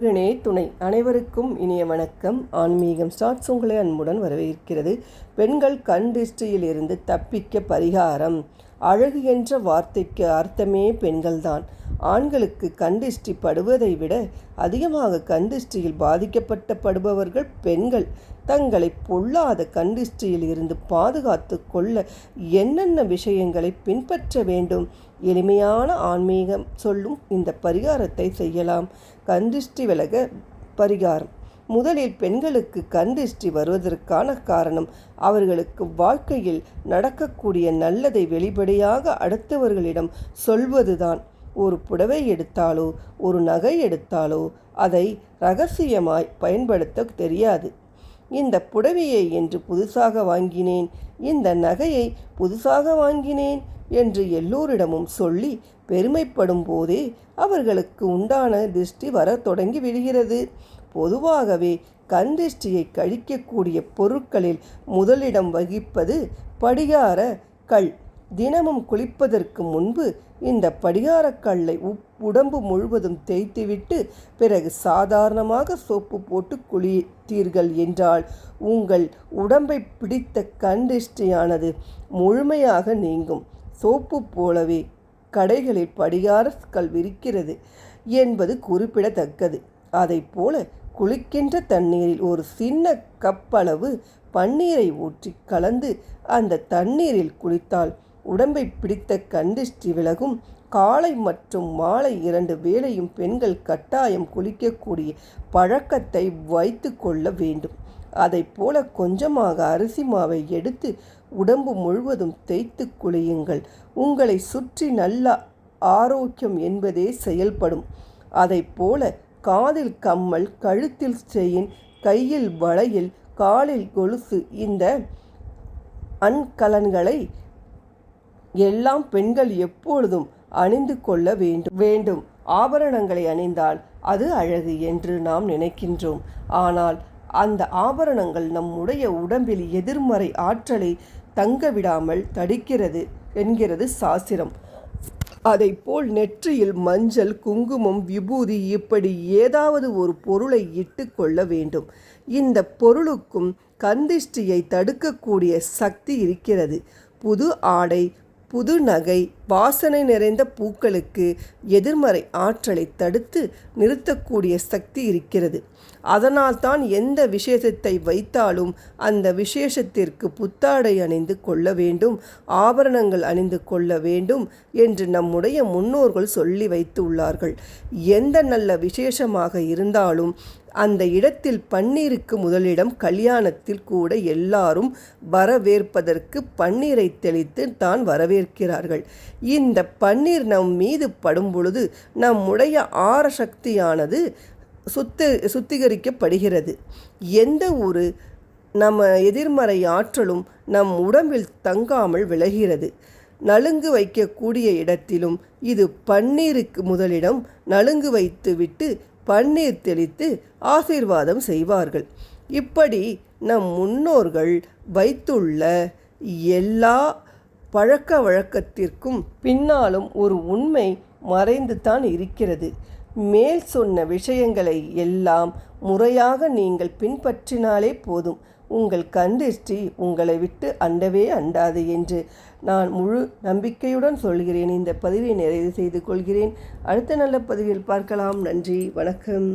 முருகனே துணை. அனைவருக்கும் இனிய வணக்கம். ஆன்மீகம் ஸ்டார்ட்ஸ் உங்களை அன்புடன் வரவேற்கிறது. பெண்கள் கண் திருஷ்டியிலிருந்து தப்பிக்க பரிகாரம். அழகு என்ற வார்த்தைக்கு அர்த்தமே பெண்கள்தான். ஆண்களுக்கு கண்டிஷ்டி படுவதை விட அதிகமாக கண்டிஷ்டியில் பாதிக்கப்பட்ட படுபவர்கள் பெண்கள். தங்களை பொல்லாத கண்டிஷ்டியில் இருந்து பாதுகாத்து கொள்ள என்னென்ன விஷயங்களை பின்பற்ற வேண்டும்? எளிமையான ஆன்மீகம் சொல்லும் இந்த பரிகாரத்தை செய்யலாம். கண்டிஷ்டி விலக பரிகாரம். முதலில் பெண்களுக்கு கண்டிஷ்டி வருவதற்கான காரணம் அவர்களுக்கு வாழ்க்கையில் நடக்கக்கூடிய நல்லதை வெளிப்படையாக அடுத்தவர்களிடம் சொல்வதுதான். ஒரு புடவை எடுத்தாலோ ஒரு நகை எடுத்தாலோ அதை ரகசியமாய் பயன்படுத்த தெரியாது. இந்த புடவையை என்று புதுசாக வாங்கினேன் இந்த நகையை புதுசாக வாங்கினேன் என்று எல்லோரிடமும் சொல்லி பெருமைப்படும் போதே அவர்களுக்கு உண்டான திருஷ்டி வர தொடங்கி விடுகிறது. பொதுவாகவே கந்திஷ்டியை கழிக்கக்கூடிய பொருட்களில் முதலிடம் வகிப்பது படிகார கல். தினமும் குளிப்பதற்கு முன்பு இந்த படிகாரக்கல்லை உப் உடம்பு முழுவதும் தேய்த்துவிட்டு பிறகு சாதாரணமாக சோப்பு போட்டு குளித்தீர்கள் என்றால் உங்கள் உடம்பை பிடித்த கண்டிஷ்டியானது முழுமையாக நீங்கும். சோப்பு போலவே கடைகளில் படிகார கல் விரிக்கிறது என்பது குறிப்பிடத்தக்கது. அதை போல குளிக்கின்ற தண்ணீரில் ஒரு சின்ன கப்பளவு பன்னீரை ஊற்றி கலந்து அந்த தண்ணீரில் குளித்தால் உடம்பை பிடித்த கண்டிஷ்டி விலகும். காலை மற்றும் மாலை இரண்டு வேளையும் பெண்கள் கட்டாயம் குளிக்கக்கூடிய பழக்கத்தை வைத்து கொள்ள வேண்டும். அதை போல கொஞ்சமாக அரிசி மாவை எடுத்து உடம்பு முழுவதும் தேய்த்து குளியுங்கள். உங்களை சுற்றி நல்ல ஆரோக்கியம் என்பதே செயல்படும். அதை போல காதில் கம்மல் கழுத்தில் செயின் கையில் வளையில் காலில் கொலுசு. இந்த அன்கலன்களை எல்லாம் பெண்கள் எப்பொழுதும் அணிந்து கொள்ள வேண்டும். வேண்டும். ஆபரணங்களை அணிந்தால் அது அழகு என்று நாம் நினைக்கின்றோம். ஆனால் அந்த ஆபரணங்கள் நம்முடைய உடம்பில் எதிர்மறை ஆற்றலை தங்க விடாமல் தடுக்கிறது என்கிறது சாஸ்திரம். அதைப்போல் நெற்றியில் மஞ்சள் குங்குமம் விபூதி இப்படி ஏதாவது ஒரு பொருளை இட்டு கொள்ள வேண்டும். இந்த பொருளுக்கும் கந்திஷ்டியை தடுக்கக்கூடிய சக்தி இருக்கிறது. புது ஆடை புது நகை வாசனை நிறைந்த பூக்களுக்கு எதிர்மறை ஆற்றலை தடுத்து நிறுத்தக்கூடிய சக்தி இருக்கிறது. அதனால்தான் எந்த விசேஷத்தை வைத்தாலும் அந்த விசேஷத்திற்கு புத்தாடை அணிந்து கொள்ள வேண்டும் ஆபரணங்கள் அணிந்து கொள்ள வேண்டும் என்று நம்முடைய முன்னோர்கள் சொல்லி வைத்துள்ளார்கள் எந்த நல்ல விசேஷமாக இருந்தாலும் அந்த இடத்தில் பன்னீருக்கு முதலிடம் கல்யாணத்தில் கூட எல்லாரும் வரவேற்பதற்கு பன்னீரை தெளித்து தான் வரவேற்கிறார்கள். இந்த பன்னீர் நம் மீது படும் பொழுது நம்முடைய ஆர சக்தியானது சுத்த சுத்திகரிக்கப்படுகிறது. எந்த ஒரு நம்ம எதிர்மறை ஆற்றலும் நம் உடம்பில் தங்காமல் விலகிறது. நலுங்கு வைக்கக்கூடிய இடத்திலும் இது பன்னீருக்கு முதலிடம் நலுங்கு வைத்துவிட்டு பன்னீர் தெளித்து ஆசீர்வாதம் செய்வார்கள். இப்படி நம் முன்னோர்கள் வைத்துள்ள எல்லா பழக்க வழக்கத்திற்கும் பின்னாலும் ஒரு உண்மை மறைந்து தான் இருக்கிறது. மேல் சொன்ன விஷயங்களை எல்லாம் முறையாக நீங்கள் பின்பற்றினாலே போதும். உங்கள் கந்திஷ்டி உங்களை விட்டு அண்டவே அண்டாது என்று நான் முழு நம்பிக்கையுடன் சொல்கிறேன். இந்த பதிவை நிறைவு செய்து கொள்கிறேன். அடுத்த நல்ல பதிவில் பார்க்கலாம். நன்றி. வணக்கம்.